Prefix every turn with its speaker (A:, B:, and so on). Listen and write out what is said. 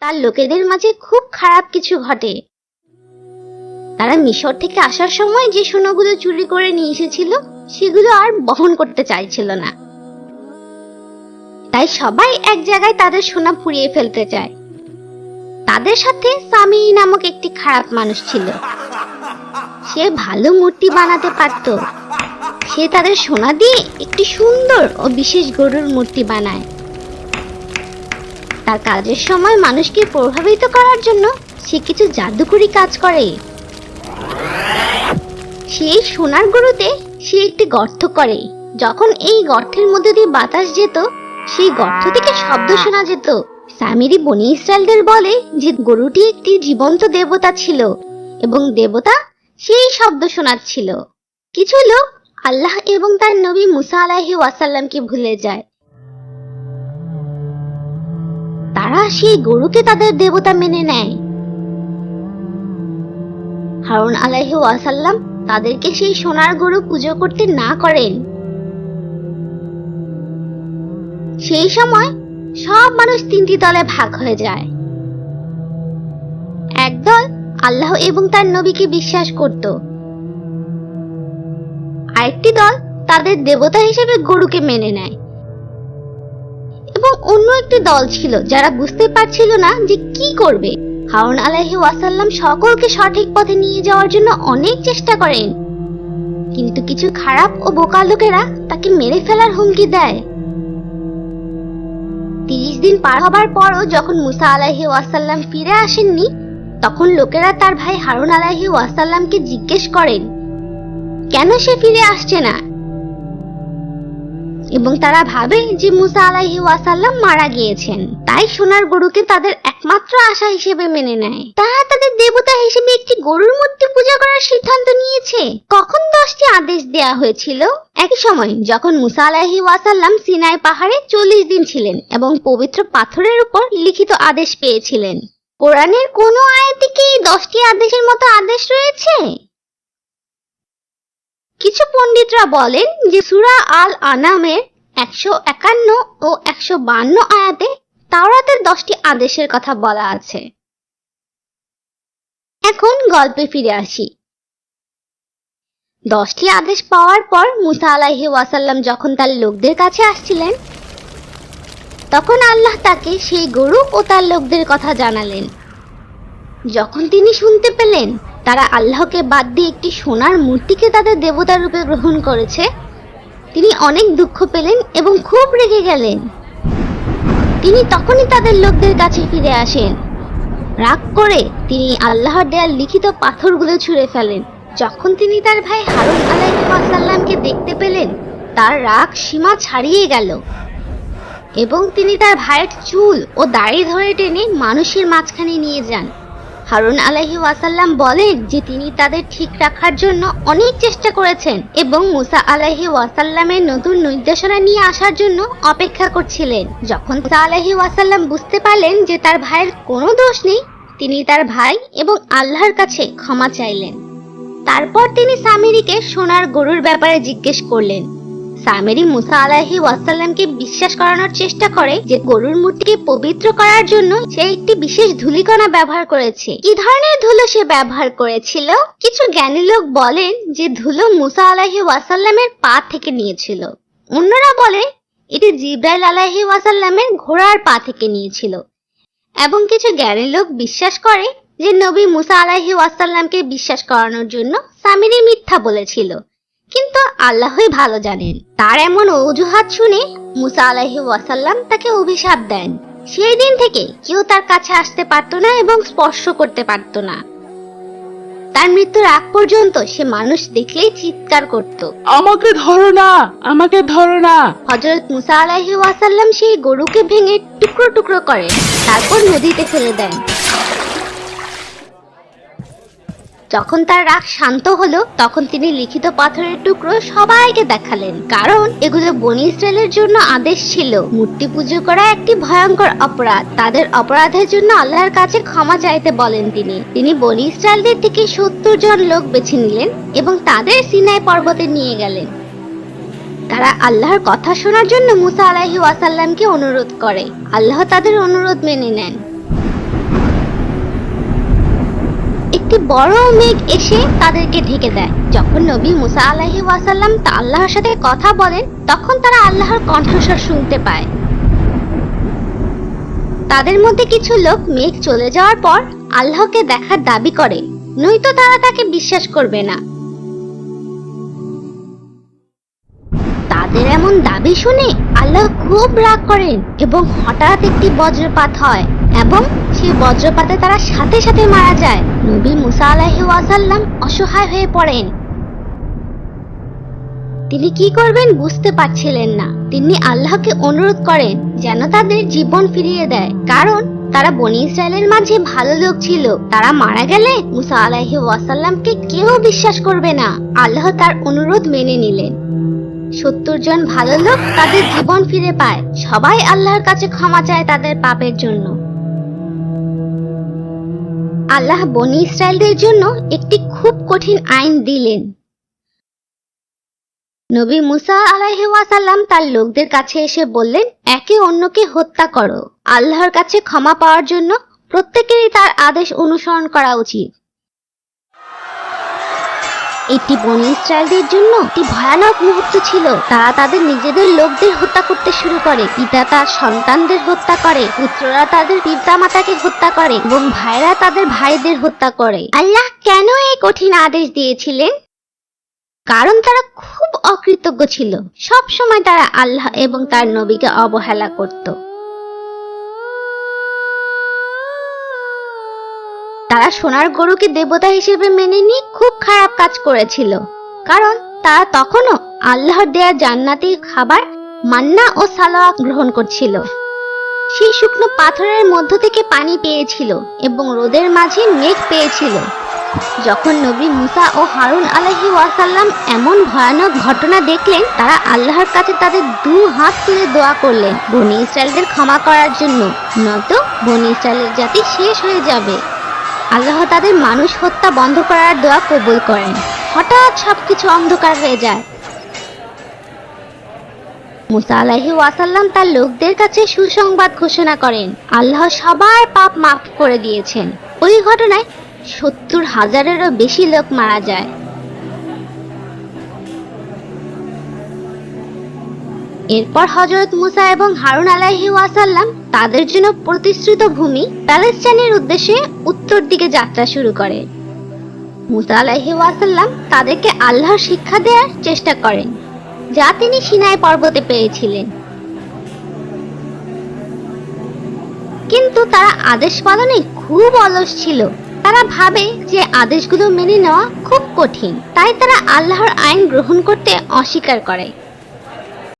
A: তার লোকেদের মাঝে খুব খারাপ কিছু ঘটে। তারা মিশর থেকে আসার সময় যে সোনাগুলো চুরি করে নিয়ে এসেছিল, সেগুলো আর বহন করতে চাইছিল না। তাই সবাই এক জায়গায় তাদের সোনা পুড়িয়ে ফেলতে চায়। তাদের সাথে সামি নামক একটি খারাপ মানুষ ছিল। সে ভালো মূর্তি বানাতে পারত। সে তাদের সোনা দিয়ে একটি সুন্দর ও বিশেষ গরুর মূর্তি বানায়। তার কাজের সময় মানুষকে প্রভাবিত করার জন্য সে কিছু জাদুকরি কাজ করে। সেই সোনার গরুতে সে একটি গর্ত করে। যখন এই গর্তের মধ্যে দিয়ে বাতাস যেত, সেই গর্ত থেকে শব্দ শোনা যেত। সামিরি বনি ইসরায়েলদের বলে যে গরুটি একটি জীবন্ত দেবতা ছিল এবং দেবতা সেই শব্দ শোনাচ্ছিল। কিছু লোক আল্লাহ এবং তার নবী মুসা আলাহি ওয়াসাল্লামকে ভুলে যায়। তারা সেই গরুকে তাদের দেবতা মেনে নেয়। হারুন আলাহি ওয়াসাল্লাম তাদেরকে সেই সোনার গরু পুজো করতে না করেন। সেই সময় সব মানুষ তিনটি দলে ভাগ হয়ে যায়। একদল আল্লাহ এবং তার নবীকে বিশ্বাস করত। আরেকটি দল তাদের দেবতা হিসেবে গরুকে মেনে নেয়। অন্য একটি দল ছিল, যারা বুঝতে পারছিল না যে কি করবে। হারুন আলাহি ওয়াসাল্লাম সকলকে সঠিক পথে নিয়ে যাওয়ার জন্য অনেক চেষ্টা করেন। কিন্তু কিছু খারাপ ও বোকা লোকেরা তাকে মেরে ফেলার হুমকি দেয়। তিরিশ দিন পার হবার পরও যখন মুসা আলাহি ওয়াসাল্লাম ফিরে আসেননি, তখন লোকেরা তার ভাই হারুন আলাহি ওয়াসাল্লামকে জিজ্ঞেস করেন, কেন সে ফিরে আসছে না? এবং তারা ভাবে যে মুসা আলাহি ওয়াসাল্লাম মারা গিয়েছেন। তাই সোনার গরুকে তাদের একমাত্র আশা হিসেবে মেনে নেয়। তারা তাদের দেবতা হিসেবে একটি গরুর মূর্তি পূজা করার সিদ্ধান্ত নিয়েছে। কখন দশটি আদেশ দেয়া হয়েছিল? একই সময় যখন মুসা আলাহি ওয়াসাল্লাম সিনাই পাহাড়ে চল্লিশ দিন ছিলেন এবং পবিত্র পাথরের উপর লিখিত আদেশ পেয়েছিলেন। কোরআনের কোন আয়াতে কি দশটি আদেশের মতো আদেশ রয়েছে? কিছু পণ্ডিতরা বলেন যে সুরা আল আনামের একশো একান্ন ও একশো বান্ন আয়াতে তাওরাতের দশটি আদেশের কথা বলা আছে। এখন গল্পে ফিরে আসি। দশটি আদেশ পাওয়ার পর মুসা আলাহি ওয়াসাল্লাম যখন তার লোকদের কাছে আসছিলেন, তখন আল্লাহ তাকে সেই গরু ও তার লোকদের কথা জানালেন। যখন তিনি শুনতে পেলেন তারা আল্লাহকে বাদ দিয়ে একটি সোনার মূর্তিকে তাদের দেবতা রূপে গ্রহণ করেছে, তিনি অনেক দুঃখ পেলেন এবং খুব রেগে গেলেন। তিনি তখনই তাদের লোকদের কাছে ফিরে আসেন। রাগ করে তিনি আল্লাহর দেয়ার লিখিত পাথরগুলো ছুঁড়ে ফেলেন। যখন তিনি তার ভাই হারুন আলাইসাল্লামকে দেখতে পেলেন, তার রাগ সীমা ছাড়িয়ে গেল এবং তিনি তার ভাইয়ের চুল ও দাড়ি ধরে টেনে মানুষের মাঝখানে নিয়ে যান। হারুন আলাহি ওয়াসাল্লাম বলেন যে তিনি তাদের ঠিক রাখার জন্য অনেক চেষ্টা করেছেন এবং মুসা আলাহি ওয়াসাল্লামের নতুন নির্দেশনা নিয়ে আসার জন্য অপেক্ষা করছিলেন। যখন মুসা আলাহি ওয়াসাল্লাম বুঝতে পারলেন যে তার ভাইয়ের কোনো দোষ নেই, তিনি তার ভাই এবং আল্লাহর কাছে ক্ষমা চাইলেন। তারপর তিনি সামিরিকে সোনার গরুর ব্যাপারে জিজ্ঞেস করলেন। সামেরি মুসা আলাহি ওয়াসাল্লামকে বিশ্বাস করানোর চেষ্টা করে যে গরুর মূর্তিকে পবিত্র করার জন্য সে একটি বিশেষ ধুলিকণা ব্যবহার করেছে। কি ধরনের ধুলো সে ব্যবহার করেছিল? কিছু জ্ঞানী লোক বলেন যে ধুলো মুসা আলাহি ওয়াসাল্লামের পা থেকে নিয়েছিল। অন্যরা বলে, এটি জিব্রাইল আলাহি ওয়াসাল্লামের ঘোড়ার পা থেকে নিয়েছিল। এবং কিছু জ্ঞানী লোক বিশ্বাস করে যে নবী মুসা আলাহি ওয়াসাল্লামকে বিশ্বাস করানোর জন্য সামিরি মিথ্যা বলেছিল। কিন্তু আল্লাহই ভালো জানেন। তার এমন অজুহাত শুনে মুসা আলাহি ওয়াসাল্লাম তাকে অভিশাপ দেন। সেই দিন থেকে কেউ তার কাছে আসতে পারত না এবং স্পর্শ করতে পারত না। তার মৃত্যুর আগ পর্যন্ত সে মানুষ দেখলেই চিৎকার করত।
B: আমাকে ধরো না আমাকে ধরো না।
A: হজরত মুসা আলাহি ওয়াসাল্লাম সেই গরুকে ভেঙে টুকরো টুকরো করেন তারপর নদীতে ফেলে দেন। যখন তার রাগ শান্ত হলো, তখন তিনি লিখিত পাথরের টুকরো সবাইকে দেখালেন। কারণ এগুলো বনি ইসরায়েলের জন্য আদেশ ছিল। মূর্তি পুজো করা একটি ভয়ঙ্কর অপরাধ। তাদের অপরাধের জন্য আল্লাহর কাছে ক্ষমা চাইতে বলেন তিনি। তিনি বনি ইসরায়েলদের থেকে সত্তর জন লোক বেছে নিলেন এবং তাদের সিনাই পর্বতে নিয়ে গেলেন। তারা আল্লাহর কথা শোনার জন্য মুসা আলাহি ওয়াসাল্লামকে অনুরোধ করে। আল্লাহ তাদের অনুরোধ মেনে নেন। একটি বড় মেঘ এসে তাদেরকে ঢেকে দেয়। যখন নবী মুসা আলাহি ওয়াসাল্লাম তা আল্লাহর সাথে কথা বলেন, তখন তারা আল্লাহর কণ্ঠস্বর শুনতে পায়। তাদের মধ্যে কিছু লোক মেঘ চলে যাওয়ার পর আল্লাহকে দেখার দাবি করে, নয়তো তারা তাকে বিশ্বাস করবে না। তাদের এমন দাবি শুনে আল্লাহ খুব রাগ করেন এবং হঠাৎ একটি বজ্রপাত হয়। এবং সেই বজ্রপাতে তারা সাথে সাথে মারা যায়। নবী মুসা আলাহি ওয়াসাল্লাম অসহায় হয়ে পড়েন। তিনি কি করবেন বুঝতে পারছিলেন না। তিনি আল্লাহকে অনুরোধ করেন যেন তাদের জীবন ফিরিয়ে দেয়। কারণ তারা বনি ইসরায়েলের মাঝে ভালো লোক ছিল। তারা মারা গেলে মুসা আলাহি ওয়াসাল্লামকে কেউ বিশ্বাস করবে না। আল্লাহ তার অনুরোধ মেনে নিলেন। সত্তর জন ভালো লোক তাদের জীবন ফিরে পায়। সবাই আল্লাহর কাছে ক্ষমা চায় তাদের পাপের জন্য। আল্লাহ বনি ইসরায়েলদের জন্য একটি খুব কঠিন আইন দিলেন। নবী মুসা আলাইহাসাল্লাম তার লোকদের কাছে এসে বললেন, একে অন্যকে হত্যা করো। আল্লাহর কাছে ক্ষমা পাওয়ার জন্য প্রত্যেকেরই তার আদেশ অনুসরণ করা উচিত। এটি বনি ইসরায়েলদের জন্য একটি ভয়ানক মুহূর্ত ছিল। তারা তাদের নিজেদের লোকদের হত্যা করতে শুরু করে। পিতা তার সন্তানদের হত্যা করে। পুত্ররা তাদের পিতা মাতাকে হত্যা করে এবং ভাইরা তাদের ভাইদের হত্যা করে। আল্লাহ কেন এই কঠিন আদেশ দিয়েছিলেন? কারণ তারা খুব অকৃতজ্ঞ ছিল। সব সময় তারা আল্লাহ এবং তার নবীকে অবহেলা করত। তারা সোনার গরুকে দেবতা হিসেবে মেনে নিয়ে খুব খারাপ কাজ করেছিল। কারণ তারা তখনও আল্লাহর দেয়া জান্নাতি খাবার মান্না ও সালোয়া গ্রহণ করছিল। সেই শুকনো পাথরের মধ্য থেকে পানি পেয়েছিল এবং রোদের মাঝে মেঘ পেয়েছিল। যখন নবী মুসা ও হারুন আলাহি ওয়াসাল্লাম এমন ভয়ানক ঘটনা দেখলেন, তারা আল্লাহর কাছে তাদের দু হাত তুলে দোয়া করলেন, বনি ইসরায়েলদের ক্ষমা করার জন্য, নয়তো বনি ইসরায়েলের জাতি শেষ হয়ে যাবে। আল্লাহ তাদের মানুষ হত্যা বন্ধ করার দোয়া কবুল করেন। হঠাৎ সব কিছু অন্ধকার হয়ে যায়। মুসা আলাহি ওয়াসাল্লাম তার লোকদের কাছে সুসংবাদ ঘোষণা করেন। আল্লাহ সবার পাপ মাফ করে দিয়েছেন। ওই ঘটনায় সত্তর হাজারেরও বেশি লোক মারা যায়। এরপর হজরত মুসা এবং হারুন আলাহি ওয়াসাল্লাম তাদের জন্য প্রতিশ্রুত ভূমি প্যালেস্টাইনের উদ্দেশ্যে উত্তর দিকে যাত্রা শুরু করে। মুসা আলাহি ওয়াসাল্লাম তাদেরকে আল্লাহর শিক্ষা দেওয়ার চেষ্টা করেন, যা তিনি সিনাই পর্বতে পেয়েছিলেন। কিন্তু তারা আদেশ পালনে খুব অলস ছিল। তারা ভাবে যে আদেশগুলো মেনে নেওয়া খুব কঠিন, তাই তারা আল্লাহর আইন গ্রহণ করতে অস্বীকার করে।